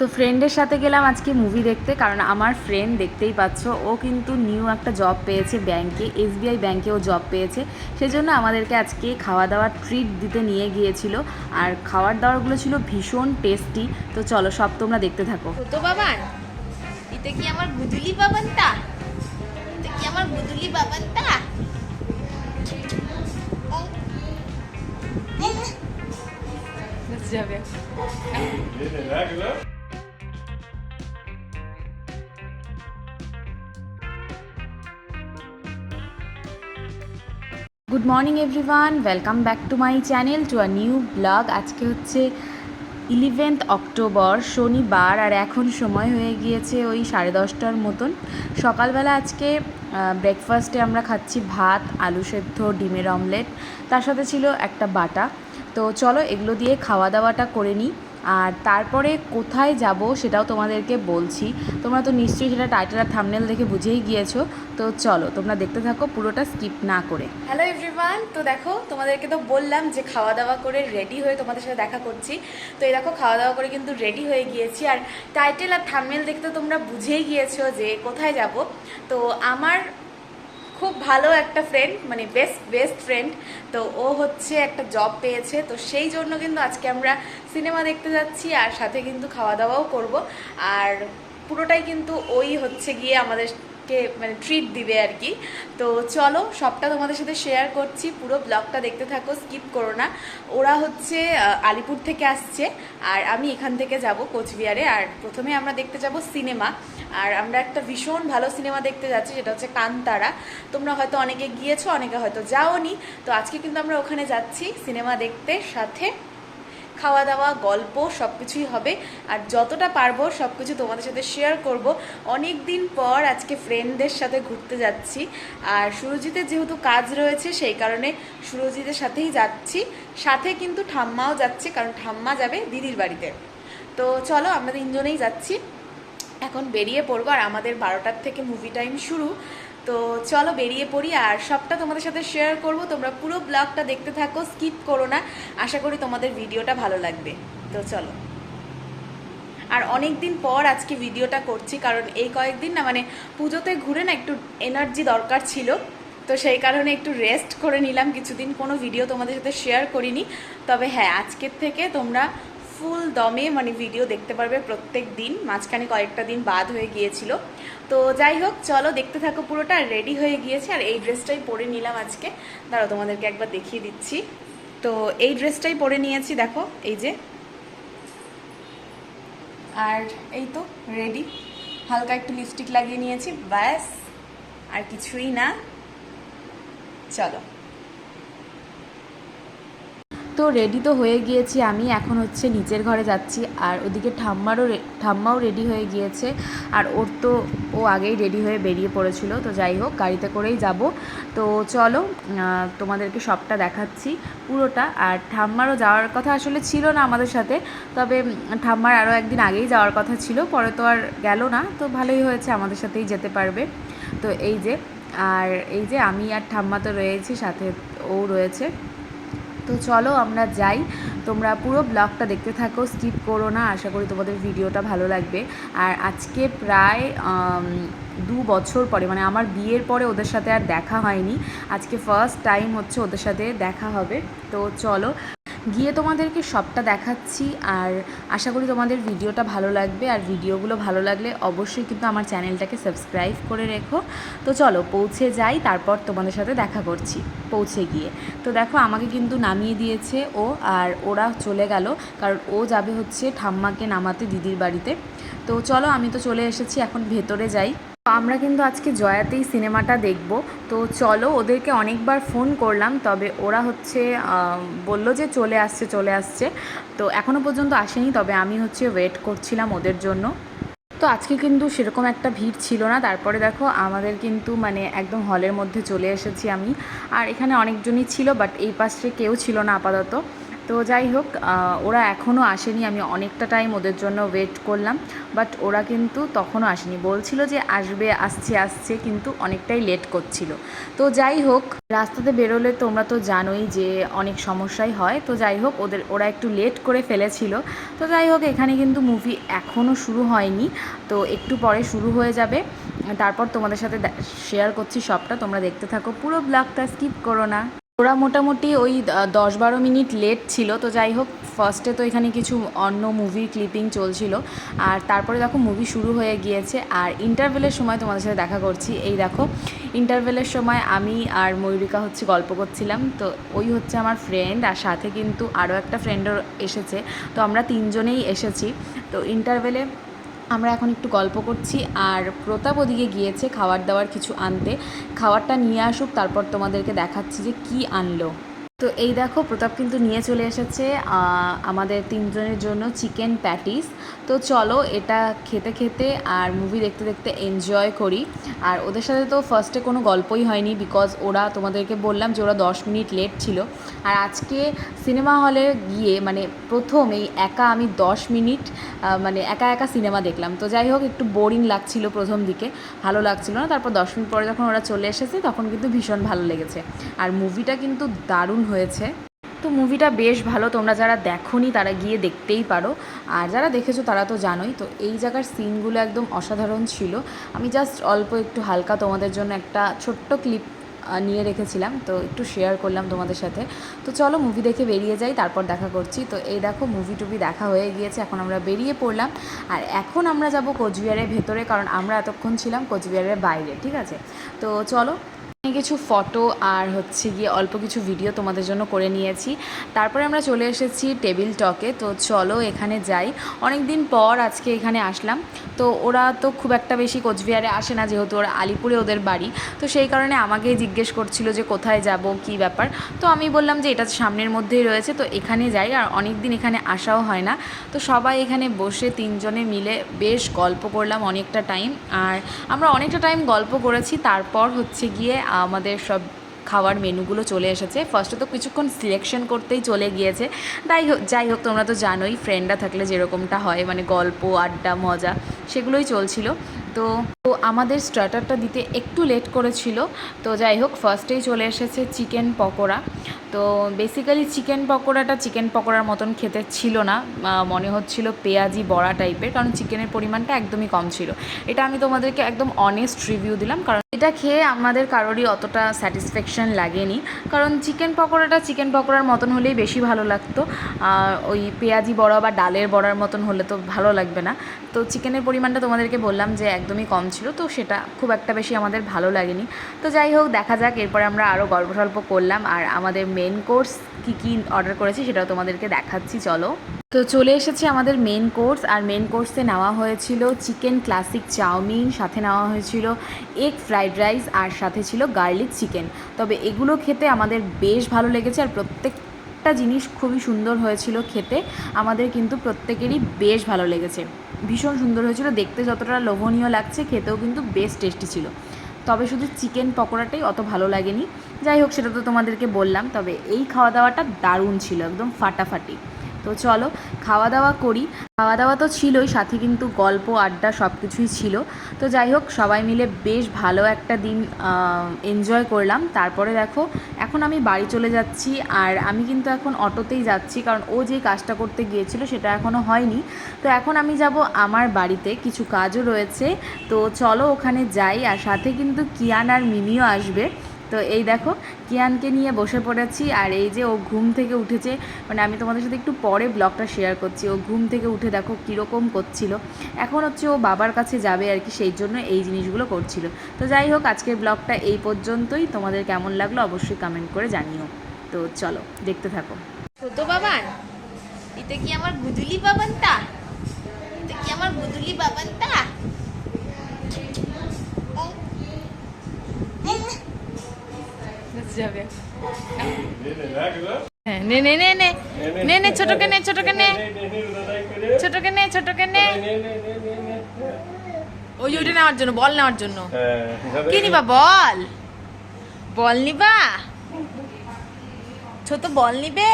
তো ফ্রেন্ডের সাথে গেলাম আজকে মুভি দেখতে কারণ আমার ফ্রেন্ড দেখতেই পাচ্ছ ও কিন্তু নিউ একটা জব পেয়েছে ব্যাংকে এসবিআই ব্যাংকে ও জব পেয়েছে। সেজন্য আমাদেরকে আজকে খাওয়া দাওয়ার ট্রিট দিতে নিয়ে গিয়েছিল। আর খাওয়ার দাওয়ারগুলো ছিল ভীষণ টেস্টি তো চলো সব তোমরা দেখতে থাকো। তো বাবান এটা কি আমার গুদুলি বাবানটা? এটা কি আমার গুদুলি বাবানটা? যাবে good morning everyone welcome back to my channel to a new blog আজকে হচ্ছে ইলেভেন্থ অক্টোবর শনিবার, আর এখন সময় হয়ে গিয়েছে ওই সাড়ে দশটার মতন। সকালবেলা আজকে ব্রেকফাস্টে আমরা খাচ্ছি ভাত, আলু সেদ্ধ, ডিমের অমলেট তার সাথে ছিল একটা বাটা। তো চলো এগুলো দিয়ে খাওয়া দাওয়াটা করে নিই। আর তারপরে কোথায় যাব সেটাও তোমাদেরকে বলছি। তোমরা তো নিশ্চয়ই সেটা টাইটেল আর থামনেল দেখে বুঝেই গিয়েছো। তো চলো, তোমরা দেখতে থাকো পুরোটা স্কিপ না করে। হ্যালো এভরিওয়ান তো দেখো, তোমাদেরকে তো বললাম যে খাওয়া দাওয়া করে রেডি হয়ে তোমাদের সাথে দেখা করছি। তো এই দেখো খাওয়া দাওয়া করে কিন্তু রেডি হয়ে গিয়েছি। আর টাইটেল আর থামনেল দেখতে তোমরা বুঝেই গিয়েছো যে কোথায় যাব। তো আমার খুব ভালো একটা ফ্রেন্ড মানে বেস্ট বেস্ট ফ্রেন্ড তো ও হচ্ছে একটা জব পেয়েছে, তো সেই জন্য কিন্তু আজকে আমরা সিনেমা দেখতে যাচ্ছি আর সাথে কিন্তু খাওয়া দাওয়াও করব। আর পুরোটাই কিন্তু ওই হচ্ছে গিয়ে আমাদেরকে মানে ট্রিট দিবে আর কি। তো চলো, সবটা তোমাদের সাথে শেয়ার করছি, পুরো ব্লগটা দেখতে থাকো স্কিপ করো না। ওরা হচ্ছে আলিপুর থেকে আসছে, আর আমি এখান থেকে যাব কোচবিহারে। আর প্রথমে আমরা দেখতে যাব সিনেমা আর আমরা একটা ভীষণ ভালো সিনেমা দেখতে যাচ্ছি যেটা হচ্ছে কান্তারা। তোমরা হয়তো অনেকে গিয়েছো, অনেকে হয়তো যাওনি। তো আজকে কিন্তু আমরা ওখানে যাচ্ছি সিনেমা দেখতে, সাথে খাওয়া দাওয়া গল্প সব কিছুই হবে। আর যতটা পারব সব কিছু তোমাদের সাথে শেয়ার করব। অনেক দিন পর আজকে ফ্রেন্ডদের সাথে ঘুরতে যাচ্ছি। আর সুরজিতের যেহেতু কাজ রয়েছে, সেই কারণে সুরজিতের সাথেই যাচ্ছি। সাথে কিন্তু ঠাম্মাও যাচ্ছে, কারণ ঠাম্মা যাবে দিদির বাড়িতে। তো চলো, আমরা তিনজনেই যাচ্ছি। এখন বেরিয়ে পড়ব আর আমাদের বারোটার থেকে মুভি টাইম শুরু। তো চলো বেরিয়ে পড়ি আর সবটা তোমাদের সাথে শেয়ার করব। তোমরা পুরো ব্লগটা দেখতে থাকো স্কিপ করো না। আশা করি তোমাদের ভিডিওটা ভালো লাগবে। তো চলো। আর অনেক দিন পর আজকে ভিডিওটা করছি, কারণ এই কয়েকদিন না মানে পুজোতে ঘুরে না একটু এনার্জি দরকার ছিল। তো সেই কারণে একটু রেস্ট করে নিলাম। কিছুদিন কোনো ভিডিও তোমাদের সাথে শেয়ার করিনি। তবে হ্যাঁ আজকের থেকে তোমরা ফুল দমে মানে ভিডিও দেখতে পারবে প্রত্যেক দিন। মাঝখানে কয়েকটা দিন বাদ হয়ে গিয়েছিল। তো যাই হোক, চলো দেখতে থাকো পুরোটা রেডি হয়ে গিয়েছে। আর এই ড্রেসটাই পরে নিলাম আজকে। দাঁড়াও, তোমাদেরকে একবার দেখিয়ে দিচ্ছি। তো এই ড্রেসটাই পরে নিয়েছি, দেখো, এই যে। আর এই তো রেডি হালকা একটু লিপস্টিক লাগিয়ে নিয়েছি, ব্যাস। আর কিছুই না। চলো। তো রেডি তো হয়ে গিয়েছি, আমি এখন হচ্ছে নিচের ঘরে যাচ্ছি, আর ওদিকে ঠাম্মারও ঠাম্মাও রেডি হয়ে গিয়েছে, আর ওর তো, ও আগেই রেডি হয়ে বেরিয়ে পড়েছিল, তো যাই হোক, গাড়িতে করেই যাব। তো চলো তোমাদেরকে সবটা দেখাচ্ছি পুরোটা, আর ঠাম্মারও যাওয়ার কথা আসলে ছিল না আমাদের সাথে, তবে ঠাম্মার আরও একদিন আগেই যাওয়ার কথা ছিল, পরে তো আর গেল না, তো ভালোই হয়েছে, আমাদের সাথেই যেতে পারবে। তো এই যে, আর এই যে আমি আর ঠাম্মা তো রয়েছি, সাথে ও রয়েছে। তো চলো আমরা যাই। তোমরা পুরো ব্লগটা দেখতে থাকো, স্কিপ করো না, আশা করি তোমাদের ভিডিওটা ভালো লাগবে। আর আজকে প্রায় দু বছর পরে মানে আমার বিয়ের পরে ওদের সাথে আর দেখা হয়নি। আজকে ফার্স্ট টাইম হচ্ছে ওদের সাথে দেখা হবে। তো চলো গিয়ে তোমাদেরকে সবটা দেখাচ্ছি আর আশা করি তোমাদের ভিডিওটা ভালো লাগবে আর ভিডিওগুলো ভালো লাগলে অবশ্যই কিন্তু আমার চ্যানেলটাকে সাবস্ক্রাইব করে রেখো। তো চলো পৌঁছে যাই, তারপর তোমাদের সাথে দেখা করছি, পৌঁছে গিয়ে। তো দেখো আমাকে কিন্তু নামিয়ে দিয়েছে ও আর ওরা চলে গেল, কারণ ও যাবে হচ্ছে ঠাম্মাকে নামাতে দিদির বাড়িতে। তো চলো আমি তো চলে এসেছি, এখন ভেতরে যাই। আমরা কিন্তু আজকে জয়াতেই সিনেমাটা দেখব। তো চলো ওদেরকে অনেকবার ফোন করলাম, তবে ওরা হচ্ছে বলল যে চলে আসছে চলে আসছে। তো এখনও পর্যন্ত আসেনি, তবে আমি হচ্ছে ওয়েট করছিলাম ওদের জন্য। তো আজকে কিন্তু সেরকম একটা ভিড় ছিল না। তারপরে দেখো আমাদের কিন্তু মানে একদম হলের মধ্যে চলে এসেছি আমি। আর এখানে অনেকজনই ছিল, বাট এই পাশে কেউ ছিল না আপাতত। তো যাই হোক ওরা এখনও আসেনি, আমি অনেকটা টাইম ওদের জন্য ওয়েট করলাম বাট ওরা কিন্তু তখনও আসেনি। বলছিল যে আসবে, আসছে আসছে, কিন্তু অনেকটাই লেট করছিল। তো যাই হোক, রাস্তাতে বেরোলে তোমরা তো জানোই যে অনেক সমস্যাই হয়। তো যাই হোক, ওদের, ওরা একটু লেট করে ফেলেছিল। তো যাই হোক, এখানে কিন্তু মুভি এখনও শুরু হয়নি। তো একটু পরে শুরু হয়ে যাবে। তারপর তোমাদের সাথে শেয়ার করছি সবটা, তোমরা দেখতে থাকো। পুরো ব্লগটা স্কিপ করো না। ওরা মোটামুটি ওই দশ বারো মিনিট লেট ছিল, তো যাই হোক ফার্স্টে তো এখানে কিছু অন্য মুভির ক্লিপিং চলছিল। আর তারপরে দেখো মুভি শুরু হয়ে গিয়েছে। আর ইন্টারভেলের সময় তোমাদের সাথে দেখা করছি। এই দেখো ইন্টারভেলের সময় আমি আর ময়ূরিকা হচ্ছে গল্প করছিলাম। তো ওই হচ্ছে আমার ফ্রেন্ড আর সাথে কিন্তু আরও একটা ফ্রেন্ডও এসেছে। তো আমরা তিনজনেই এসেছি। তো ইন্টারভেলে আমরা এখন একটু গল্প করছি। আর প্রতাপ ওদিকে গিয়েছে খাবার দাবার কিছু আনতে। খাবারটা নিয়ে আসুক, তারপর তোমাদেরকে দেখাচ্ছি যে কি আনলো। তো এই দেখো, প্রতাপ কিন্তু নিয়ে চলে এসেছে আমাদের তিনজনের জন্য চিকেন প্যাটিস। তো চলো, এটা খেতে খেতে আর মুভি দেখতে দেখতে এনজয় করি। আর ওদের সাথে তো ফার্স্টে কোনো গল্পই হয়নি বিকজ ওরা, তোমাদেরকে বললাম যে ওরা দশ মিনিট লেট ছিল। আর আজকে সিনেমা হলে গিয়ে মানে প্রথম এই একা আমি দশ মিনিট মানে একা একা সিনেমা দেখলাম। তো যাই হোক, একটু বোরিং লাগছিল প্রথম দিকে, ভালো লাগছিল না। তারপর দশ মিনিট পরে যখন ওরা চলে এসেছে, তখন কিন্তু ভীষণ ভালো লেগেছে। আর মুভিটা কিন্তু দারুণ হয়েছে। তো মুভিটা বেশ ভালো, তোমরা যারা দেখোনি তারা গিয়ে দেখতেই পারো। আর যারা দেখেছ তারা তো জানোই, তো এই জায়গার সিনগুলো একদম অসাধারণ ছিল। আমি জাস্ট অল্প একটু হালকা তোমাদের জন্য একটা ছোট্ট ক্লিপ নিয়ে রেখেছিলাম, তো একটু শেয়ার করলাম তোমাদের সাথে। তো চলো মুভি দেখে বেরিয়ে যাই, তারপর দেখা করছি। তো এই দেখো, মুভি টুভি দেখা হয়ে গিয়েছে, এখন আমরা বেরিয়ে পড়লাম। আর এখন আমরা যাব কোচবিহারের ভেতরে, কারণ আমরা এতক্ষণ ছিলাম কোচবিহারের বাইরে, ঠিক আছে? তো চলো কিছু ফটো আর হচ্ছে গিয়ে অল্প কিছু ভিডিও তোমাদের জন্য করে নিয়েছি। তারপরে আমরা চলে এসেছি টেবিল টকে তো চলো এখানে যাই। অনেক দিন পর আজকে এখানে আসলাম। তো ওরা তো খুব একটা বেশি কোচবিহারে আসে না, যেহেতু ওরা আলিপুরে ওদের বাড়ি। তো সেই কারণে আমাকেই জিজ্ঞেস করছিল যে কোথায় যাব, কি ব্যাপার। তো আমি বললাম যে এটা সামনের মধ্যেই রয়েছে, তো এখানে যাই। আর অনেক দিন এখানে আসাও হয় না। তো সবাই এখানে বসে তিনজনে মিলে বেশ গল্প করলাম অনেকটা টাইম আর আমরা অনেকটা টাইম গল্প করেছি। তারপর হচ্ছে গিয়ে আমাদের সব খাওয়ার মেনুগুলো চলে এসেছে। ফার্স্টে তো কিছুক্ষণ সিলেকশন করতেই চলে গিয়েছে। তাই হোক, যাই হোক, তোমরা তো জানোই ফ্রেন্ডরা থাকলে যেরকমটা হয় মানে গল্প, আড্ডা, মজা, সেগুলোই চলছিল। তো তো আমাদের স্টার্টারটা দিতে একটু লেট করেছিল। তো যাই হোক ফার্স্টেই চলে এসেছে চিকেন পকোড়া। তো বেসিক্যালি চিকেন পকোড়াটা চিকেন পকোড়ার মতন খেতে ছিল না। মনে হচ্ছিল পেঁয়াজি বড়া টাইপের কারণ চিকেনের পরিমাণটা একদমই কম ছিল। এটা আমি তোমাদেরকে একদম অনেস্ট রিভিউ দিলাম, কারণ এটা খেয়ে আমাদের কারোরই অতটা স্যাটিসফ্যাকশন লাগেনি। কারণ চিকেন পকোড়াটা চিকেন পকোড়ার মতন হলেই বেশি ভালো লাগতো। ওই পেঁয়াজি বড়া বা ডালের বড়ার মতন হলে তো ভালো লাগবে না। তো চিকেনের পরিমাণটা তোমাদেরকে বললাম যে একদমই কম ছিল, তো সেটা খুব একটা বেশি আমাদের ভালো লাগেনি। তো যাই হোক, দেখা যাক, এরপরে আমরা আরও গল্প করলাম। আর আমাদের মেন কোর্স কী কী অর্ডার করেছি সেটাও তোমাদেরকে দেখাচ্ছি, চলো। তো চলে এসেছে আমাদের মেন কোর্স আর মেন কোর্সে নেওয়া হয়েছিল চিকেন ক্লাসিক চাউমিন, সাথে নেওয়া হয়েছিল এগ ফ্রাইড রাইস আর সাথে ছিল গার্লিক চিকেন তবে এগুলো খেতে আমাদের বেশ ভালো লেগেছে, আর প্রত্যেক প্রত্যেকটা জিনিস খুবই সুন্দর হয়েছিল খেতে। আমাদের কিন্তু প্রত্যেকেরই বেশ ভালো লেগেছে। ভীষণ সুন্দর হয়েছিল, দেখতে যতটা লোভনীয় লাগছে, খেতেও কিন্তু বেশ টেস্টি ছিল। তবে শুধু চিকেন পকোড়াটাই অত ভালো লাগেনি। যাই হোক, সেটা তো তোমাদেরকে বললাম, তবে এই খাওয়া দাওয়াটা দারুণ ছিল, একদম ফাটাফাটি। তো চলো খাওয়া দাওয়া করি। খাওয়া দাওয়া তো ছিলই, সাথে কিন্তু গল্প, আড্ডা সব কিছুই ছিল। তো যাই হোক, সবাই মিলে বেশ ভালো একটা দিন এনজয় করলাম। তারপরে দেখো, এখন আমি বাড়ি চলে যাচ্ছি আর আমি কিন্তু এখন অটোতেই যাচ্ছি, কারণ ও যে কাজটা করতে গিয়েছিল সেটা এখনও হয়নি। তো এখন আমি যাব আমার বাড়িতে, কিছু কাজও রয়েছে। তো চলো ওখানে যাই আর সাথে কিন্তু কিয়ান আর মিমিও আসবে। তো এই দেখো কিয়ানকে নিয়ে বসে পড়েছি আর এই যে ও ঘুম থেকে উঠেছে মানে আমি তোমাদের সাথে একটু পরে ব্লগটা শেয়ার করছি। ও ঘুম থেকে উঠে দেখো কীরকম করছিল। এখন হচ্ছে ও বাবার কাছে যাবে আর কি সেই জন্য এই জিনিসগুলো করছিল। তো যাই হোক আজকের ব্লগটা এই পর্যন্তই। তোমাদের কেমন লাগল অবশ্যই কমেন্ট করে জানিও। তো চলো দেখতে থাকো। ছোট বাবান এটা কি আমার গুদুলি বাবানটা? এটা কি আমার গুদুলি বাবানটা? যাবে হ্যাঁ নে নে নে নে নে নে ছোটকে নে ছোটকে নে ছোটকে নে ছোটকে নে ওই ওইটা নেওয়ার জন্য বল নেওয়ার জন্য কি নিবা বল বল নিবা ছোট বল নিবে